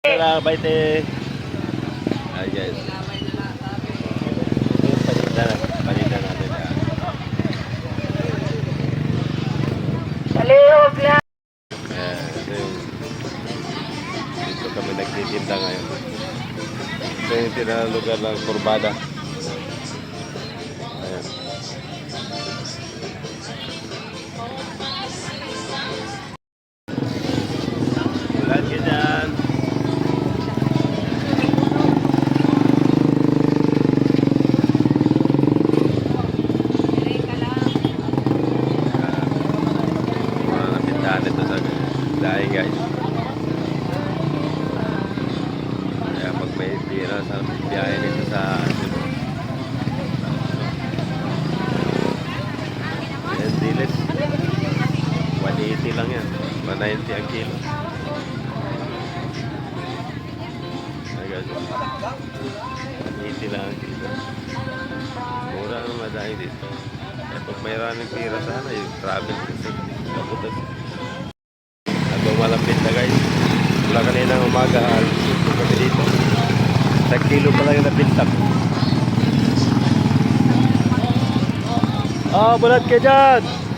Wala, baite. Ay, guys. Paninda na. Paninda natin. Palihog lang. Ayan, ito yung dito kami nagtitinda ngayon. Ito yung tinalugar ng kurbada. Dahil guys. Kaya pag may tira sa biyahe nito sa Yan, dilis. 180 lang yan. 190 ang kilo. Ay, guys. 180 lang ang kilo. Mura ang madami dito. Eh, pag may running tira sana, yung travel kasi. Kaputas. At malapit na guys. Mula kanina umaga, alas 5 kami dito. Sa kilo pa lang yung napintap. Ah, balat ka dyan!